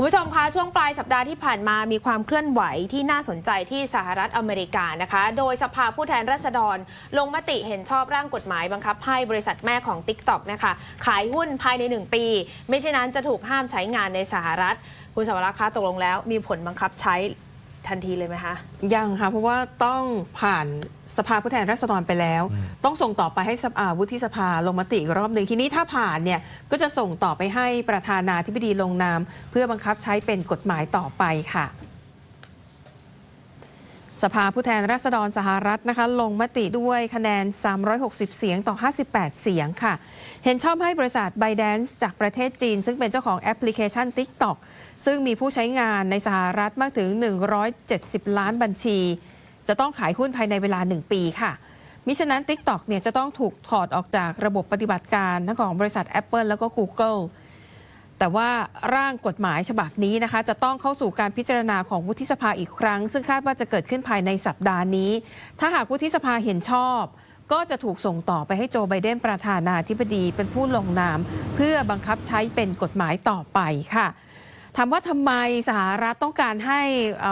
คุณผู้ชมคะช่วงปลายสัปดาห์ที่ผ่านมามีความเคลื่อนไหวที่น่าสนใจที่สหรัฐอเมริกานะคะ โดยสภาผู้แทนราษฎร ลงมติเห็นชอบร่างกฎหมายบังคับให้บริษัทแม่ของ t i k t o กนะคะ ขายหุ้นภายใน 1 ปี ไม่เช่นนั้นจะถูกห้ามใช้งานในสหรัฐ คุณสวรักษ์คะตกลงแล้วมีผลบังคับใช้ ทันทีเลยไหมคะ ยังค่ะ เพราะว่าต้องผ่านสภาผู้แทนราษฎรไปแล้ว ต้องส่งต่อไปให้สภาวุฒิสภาลงมติอีกรอบหนึ่งทีนี้ถ้าผ่านเนี่ยก็จะส่งต่อไปให้ประธานาธิบดีลงนาม เพื่อบังคับใช้เป็นกฎหมายต่อไปค่ะ สภาผู้แทนราษฎรสหรัฐนะคะลงมติด้วยคะแนน 360 เสียงต่อ 58 เสียงค่ะ เห็นชอบให้บริษัท b y d a n c e จากประเทศจีน ซึ่งเป็นเจ้าของแอปพลิเคชัน TikTok ซึ่งมีผู้ใช้งานในสหรัฐมากถึง 170 ล้านบัญชี จะต้องขายหุ้นภายในเวลา 1 ปีค่ะ มิฉะนั้น TikTok เนี่ยจะต้องถูกถอดออกจากระบบปฏิบัติการทั้งของบริษัท Apple แล้วก็ Google แต่ว่าร่างกฎหมายฉบับนี้นะคะ จะต้องเข้าสู่การพิจารณาของวุฒิสภาอีกครั้ง ซึ่งคาดว่าจะเกิดขึ้นภายในสัปดาห์นี้ ถ้าหากวุฒิสภาเห็นชอบ ก็จะถูกส่งต่อไปให้โจไบเดนประธานาธิบดีเป็นผู้ลงนาม เพื่อบังคับใช้เป็นกฎหมายต่อไปค่ะถามว่าทำไมสหรัฐต้องการให้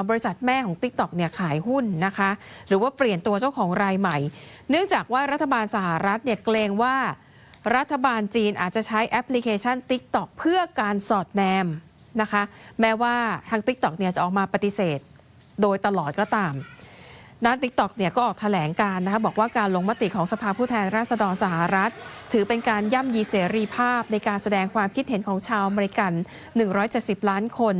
บริษัทแม่ของ TikTok เนี่ยขายหุ้นนะคะ หรือว่าเปลี่ยนตัวเจ้าของรายใหม่ เนื่องจากว่ารัฐบาลสหรัฐเนี่ยเกรงว่า รัฐบาลจีนอาจจะใช้แอปพลิเคชัน TikTok เพื่อการสอดแนมนะคะ แม้ว่าทาง TikTok เนี่ยจะออกมาปฏิเสธ โดยตลอดก็ตามด้าน TikTok เนี่ยก็ออกแถลงการนะคะบอกว่าการลงมติของสภาผู้แทนราษฎรสหรัฐ ถือเป็นการย่ำยีเสรีภาพในการแสดงความคิดเห็นของชาวอเมริกัน 170 ล้านคน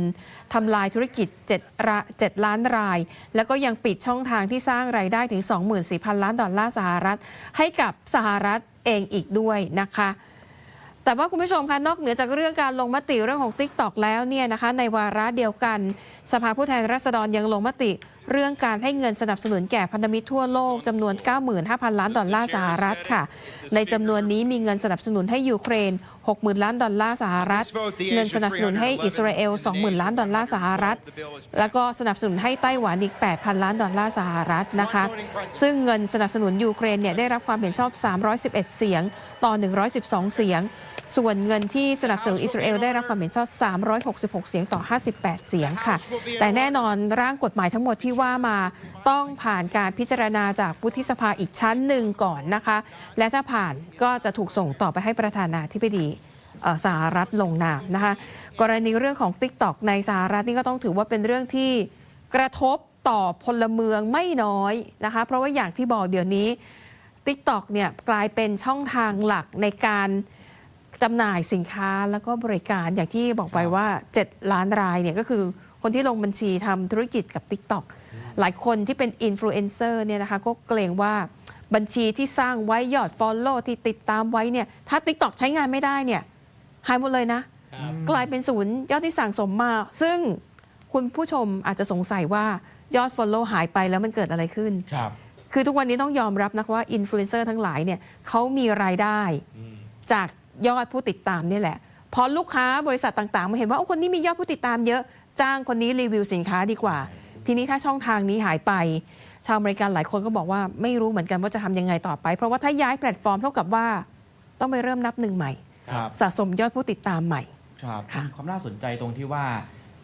ทำลายธุรกิจ7ระ7ล้านราย แล้วก็ยังปิดช่องทางที่สร้างไรายได้ถึง 24,000 ล้านดอลลาร์สหรัฐ ให้กับสหรัฐ เองอีกด้วยนะคะแต่ว่าคุณผู้ชมคะนอกเหนือจากเรื่องการลงมติเรื่องของ t ิ k t o k แล้วเนี่ยนะคะในวาระเดียวกัน สภาผู้แทนราษฎรยังลงมติ เรื่องการให้เงินสนับสนุนแก่พันธมิตรทั่วโลกจำนวน 95,000 ล้านดอลลาร์สหรัฐค่ะ ในจำนวนนี้มีเงินสนับสนุนให้ยูเครน 60,000 ล้านดอลลาร์สหรัฐ เงินสนับสนุนให้อิสราเอล 20,000 ล้านดอลลาร์สหรัฐ แล้วก็สนับสนุนให้ไต้หวันอีก 8,000 ล้านดอลลาร์สหรัฐนะคะ ซึ่งเงินสนับสนุนยูเครนเนี่ยได้รับความเห็นชอบ 311 เสียง ต่อ 112 เสียง ส่วนเงินที่สนับสนุนอิสราเอลได้รับความเห็นชอบ 366 เสียงต่อ 58 เสียงค่ะ แต่แน่นอนร่างกฎหมายทั้งหมดที่ว่ามาต้องผ่านการพิจารณาจากวุฒิสภาอีกชั้นหนึ่งก่อนนะคะ และถ้าผ่านก็จะถูกส่งต่อไปให้ประธานาธิบดีเอ่อ สหรัฐลงนามนะคะกรณีเรื่องของ TikTok ในสหรัฐนี่ก็ต้องถือว่าเป็นเรื่องที่กระทบต่อพลเมืองไม่น้อยนะคะเพราะว่าอย่างที่บอกเดี๋ยวนี้ TikTok เนี่ยกลายเป็นช่องทางหลักในการจำหน่ายสินค้าแล้วก็บริการอย่างที่บอกไปว่า 7 ล้านรายเนี่ยก็คือคนที่ลงบัญชีทำธุรกิจกับ TikTok หลายคนที่เป็นอินฟลูเอนเซอร์เนี่ยนะคะก็เกรงว่าบัญชีที่สร้างไว้ยอด Follow ที่ติดตามไว้เนี่ยถ้า TikTok ใช้งานไม่ได้เนี่ย หายหมดเลยนะกลายเป็นศูนย์ยอดที่สั่งสมมา ซึ่งคุณผู้ชมอาจจะสงสัยว่ายอด Follow หายไปแล้วมันเกิดอะไรขึ้น ครับคือทุกวันนี้ต้องยอมรับนะว่าอินฟลูเอนเซอร์ทั้งหลายเนี่ยเขามีรายได้จากยอดผู้ติดตามเนี่ยแหละ พอลูกค้าบริษัทต่างๆ มาเห็นว่าโอ้คนนี้มียอดผู้ติดตามเยอะ จ้างคนนี้รีวิวสินค้าดีกว่า ทีนี้ถ้าช่องทางนี้หายไป ชาวอเมริกันหลายคนก็บอกว่าไม่รู้เหมือนกันว่าจะทำยังไงต่อไป เพราะว่าถ้าย้ายแพลตฟอร์มเท่ากับว่า ต้องไปเริ่มนับหนึ่งใหม่ครับ สะสมยอดผู้ติดตามใหม่ ครับค่ะ มีความน่าสนใจตรงที่ว่า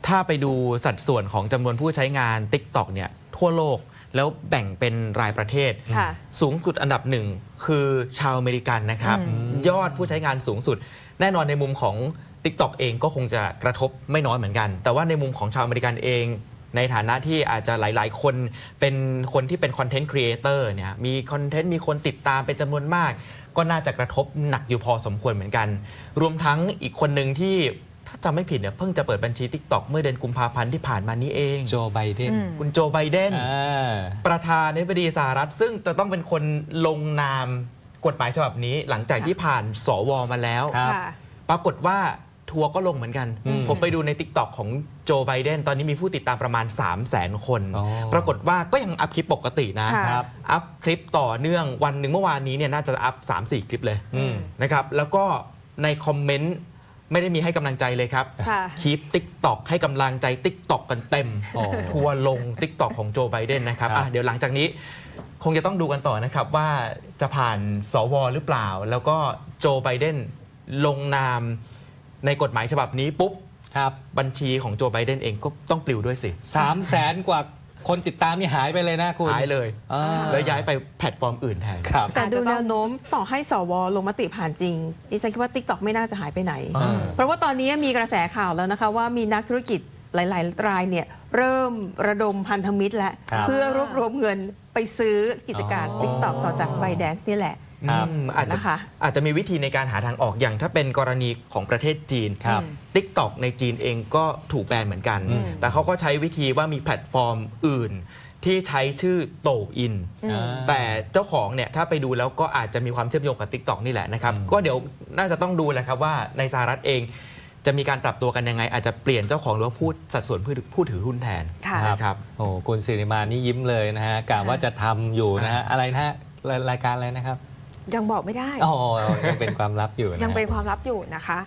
ถ้าไปดูสัดส่วนของจำนวนผู้ใช้งาน TikTok เนี่ยทั่วโลกแล้วแบ่งเป็นรายประเทศ ค่ะ สูงสุดอันดับหนึ่งคือชาวอเมริกันนะครับ อืม ยอดผู้ใช้งานสูงสุด แน่นอนในมุมของ TikTok เองก็คงจะกระทบไม่น้อยเหมือนกัน แต่ว่าในมุมของชาวอเมริกันเอง ในฐานะที่อาจจะหลาย ๆ คนเป็นคนที่เป็นคอนเทนต์ครีเอเตอร์เนี่ยมีคอนเทนต์มีคนติดตามเป็นจำนวนมาก ก็น่าจะกระทบหนักอยู่พอสมควรเหมือนกัน รวมทั้งอีกคนหนึ่งที่ถ้าจำไม่ผิดเนี่ยเพิ่งจะเปิดบัญชี TikTok เมื่อเดือนกุมภาพันธ์ที่ผ่านมานี้เอง โจไบเดนอืมคุณโจไบเดนอ่าประธานาธิบดีสหรัฐ ซึ่งจะต้องเป็นคนลงนามกฎหมายฉบับนี้หลังจากที่ผ่านสวมาแล้วครับค่ะปรากฏว่า ทัวร์ก็ลงเหมือนกันอืมผมไปดูใน t ิ k t o k ของโจไบเดนตอนนี้มีผู้ติดตามประมาณ 3 0 0 0 0 0คน อ๋อ ปรากฏว่าก็ยังอัพคลิปปกตินะ ค่ะครับอัพคลิปต่อเนื่องวันหนึ่งเมื่อวานนี้เนี่ยน่าจะอัพ 3-4 คลิปเลยอืม นะครับแล้วก็ในคอมเมนต์ไม่ได้มีให้กำลังใจเลยครับค่ะ คลิป TikTok ให้กำลังใจ TikTok กันเต็ม อ๋อ ทัวร์ลง TikTok ของโจไบเดนนะครับครับ อะเดี๋ยวหลังจากนี้ คงจะต้องดูกันต่อนะครับว่าจะผ่านสวหรือเปล่า แล้วก็โจไบเดนลงนาม ในกฎหมายฉบับนี้ปุ๊บครับบัญชีของโจไบเดนเองก็ต้องปลิวด้วยสิสามแสนกว่าคนติดตามนี่หายไปเลยนะคุณหายเลยอ่าแล้วย้ายไปแพลตฟอร์มอื่นแทน ครับ แต่ดูอาจจะต้องแนวโน้มต่อให้สวลงมติผ่านจริง ดิฉันคิดว่า TikTok ไม่น่าจะหายไปไหน อ่า เพราะว่าตอนนี้มีกระแสข่าวแล้วนะคะว่ามีนักธุรกิจหลาย ๆ รายเนี่ยเริ่มระดมพันธมิตรแล้ว ครับ เพื่อรวบรวมเงินไปซื้อกิจการอ๋อ TikTok ต่อจาก b y d a n c e นี่แหละ ครับอืมอาจจะนะคะอาจจะมีวิธีในการหาทางออกอย่างถ้าเป็นกรณีของประเทศจีน ครับ TikTok ในจีนเองก็ถูกแบนเหมือนกัน อืม แต่เขาก็ใช้วิธีว่ามีแพลตฟอร์มอื่น ที่ใช้ชื่อโตอินอ่า แต่เจ้าของเนี่ยถ้าไปดูแล้วก็อาจจะมีความเชื่อมโยงกับ TikTok นี่แหละนะครับ อืม ก็เดี๋ยวน่าจะต้องดูแหละครับว่าในสหรัฐเอง จะมีการปรับตัวกันยังไง อาจจะเปลี่ยนเจ้าของหรือว่าพูดสัดส่วนผู้ถือผู้ถือหุ้นแทนค่ะ นะครับ โอ้คุณสิริมานี่ยิ้มเลยนะฮะกะว่าจะทำอยู่นะฮะอะไรนะฮะรายรายการอะไรนะครับ ยังบอกไม่ได้ อ๋อยังเป็นความลับอยู่นะฮะยังเป็นความลับอยู่นะคะ